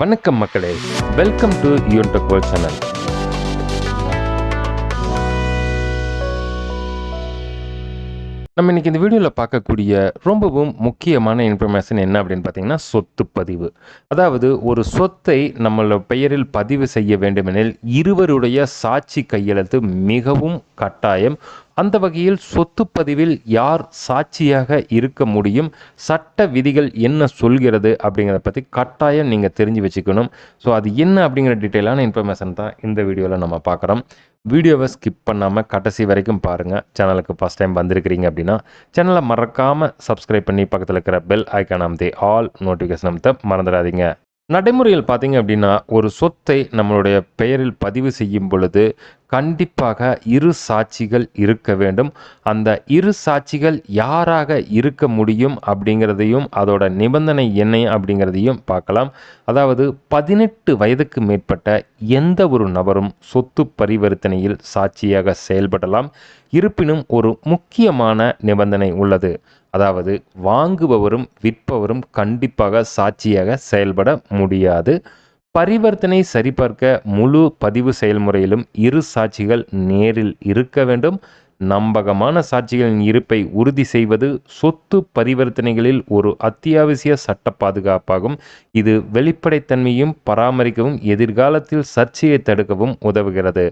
வணக்கம் மக்களே. Welcome to யூன் டெக் சேனல் நம்ம இன்னைக்கு இந்த வீடியோவில் பார்க்கக்கூடிய ரொம்பவும் முக்கியமான இன்ஃபர்மேஷன் என்ன அப்படின்னு பார்த்தீங்கன்னா சொத்து பதிவு. அதாவது ஒரு சொத்தை நம்மளோட பெயரில் பதிவு செய்ய வேண்டுமெனில் இருவருடைய சாட்சி கையெழுத்து மிகவும் கட்டாயம் அந்த வகையில் சொத்து பதிவில் யார் சாட்சியாக இருக்க முடியும்? சட்ட விதிகள் என்ன சொல்கிறது? அப்படிங்கிறத பற்றி கட்டாயம் நீங்கள் தெரிஞ்சு வச்சுக்கணும். ஸோ அது என்ன அப்படிங்கிற டீட்டெயிலான இன்ஃபர்மேஷன் தான் இந்த வீடியோவில் நம்ம பார்க்குறோம். வீடியோவை ஸ்கிப் பண்ணாமல் கடைசி வரைக்கும் பாருங்கள் சேனலுக்கு ஃபஸ்ட் டைம் வந்திருக்கிறீங்க அப்படின்னா சேனலை மறக்காமல் சப்ஸ்கிரைப் பண்ணி பக்கத்தில் இருக்கிற பெல் ஐக்கான் அமைத்து ஆல் நோட்டிஃபிகேஷன் அமைத்த மறந்துடாதீங்க. நடைமுறையில் பார்த்தீங்க அப்படின்னா ஒரு சொத்தை நம்மளுடைய பெயரில் பதிவு செய்யும் பொழுது கண்டிப்பாக இரு சாட்சிகள் இருக்க வேண்டும். அந்த இரு சாட்சிகள் யாராக இருக்க முடியும் அப்படிங்கிறதையும் அதோட நிபந்தனை என்ன அப்படிங்கிறதையும் பார்க்கலாம். அதாவது பதினெட்டு வயதுக்கு மேற்பட்ட எந்த ஒரு நபரும் சொத்து பரிவர்த்தனையில் சாட்சியாக செயல்படலாம். இருப்பினும் ஒரு முக்கியமான நிபந்தனை உள்ளது. அதாவது வாங்குபவரும் விற்பவரும் கண்டிப்பாக சாட்சியாக செயல்பட முடியாது. பரிவர்த்தனை சரிபார்க்க முழு பதிவு செயல்முறையிலும் இரு சாட்சிகள் நேரில் இருக்க வேண்டும். நம்பகமான சாட்சிகளின் இருப்பை உறுதி செய்வது சொத்து பரிவர்த்தனைகளில் ஒரு அத்தியாவசிய சட்ட பாதுகாப்பாகும். இது வெளிப்படைத்தன்மையும் பராமரிக்கவும் எதிர்காலத்தில் சர்ச்சையை தடுக்கவும் உதவுகிறது.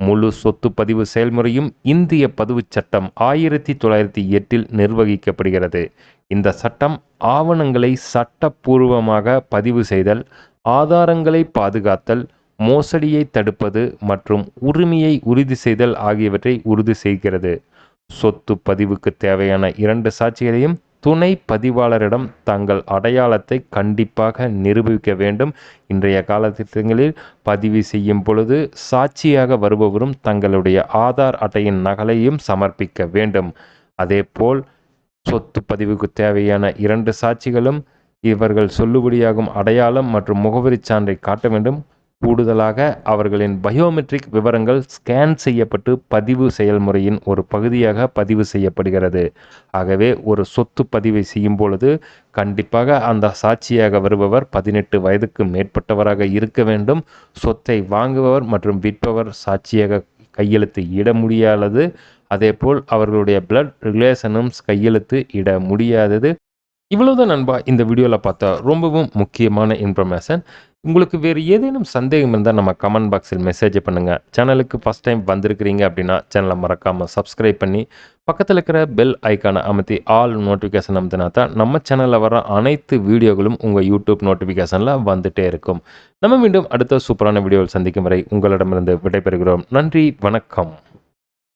முழு சொத்து பதிவு செயல்முறையும் இந்திய பதிவுச் சட்டம் ஆயிரத்தி தொள்ளாயிரத்தி எட்டில் நிர்வகிக்கப்படுகிறது. இந்த சட்டம் ஆவணங்களை சட்டப்பூர்வமாக பதிவு செய்தல் ஆதாரங்களை பாதுகாத்தல் மோசடியை தடுப்பது மற்றும் உரிமையை உறுதி செய்தல் ஆகியவற்றை உறுதி செய்கிறது. சொத்து பதிவுக்கு தேவையான இரண்டு சாட்சிகளையும் துணை பதிவாளரிடம் தங்கள் அடையாளத்தை கண்டிப்பாக நிரூபிக்க வேண்டும். இன்றைய காலத்திட்டங்களில் பதிவு செய்யும் பொழுது சாட்சியாக வருபவரும் தங்களுடைய ஆதார் அட்டையின் நகலையும் சமர்ப்பிக்க வேண்டும். அதேபோல் சொத்து பதிவுக்கு தேவையான இரண்டு சாட்சிகளும் இவர்கள் சொல்லுபடியாகும் அடையாளம் மற்றும் முகவரிச் சான்றை காட்ட வேண்டும். கூடுதலாக அவர்களின் பயோமெட்ரிக் விவரங்கள் ஸ்கேன் செய்யப்பட்டு பதிவு செயல்முறையின் ஒரு பகுதியாக பதிவு செய்யப்படுகிறது. ஆகவே ஒரு சொத்து பதிவை செய்யும் பொழுது கண்டிப்பாக அந்த சாட்சியாக வருபவர் பதினெட்டு வயதுக்கு மேற்பட்டவராக இருக்க வேண்டும். சொத்தை வாங்குபவர் மற்றும் விற்பவர் சாட்சியாக கையெழுத்து இட முடியாதது. அதேபோல் அவர்களுடைய பிளட் ரிலேஷனும் கையெழுத்து இட முடியாதது. இவ்வளவுதான் நண்பா இந்த வீடியோவில் பார்த்தா ரொம்பவும் முக்கியமான இன்ஃபர்மேஷன் உங்களுக்கு வேறு ஏதேனும் சந்தேகம் இருந்தால் நம்ம கமெண்ட் பாக்ஸில் மெசேஜ் பண்ணுங்கள் சேனலுக்கு ஃபஸ்ட் டைம் வந்திருக்கிறீங்க அப்படின்னா சேனலை மறக்காமல் சப்ஸ்கிரைப் பண்ணி பக்கத்தில் இருக்கிற பெல் ஐக்கானை அமர்த்தி ஆல் நோட்டிஃபிகேஷன் அமுத்தினா தான் நம்ம சேனலில் வர அனைத்து வீடியோகளும் உங்கள் யூடியூப் நோட்டிஃபிகேஷனில் வந்துட்டே இருக்கும். நம்ம மீண்டும் அடுத்த சூப்பரான வீடியோவில் சந்திக்கும் வரை உங்களிடமிருந்து விடைபெறுகிறோம். நன்றி வணக்கம்.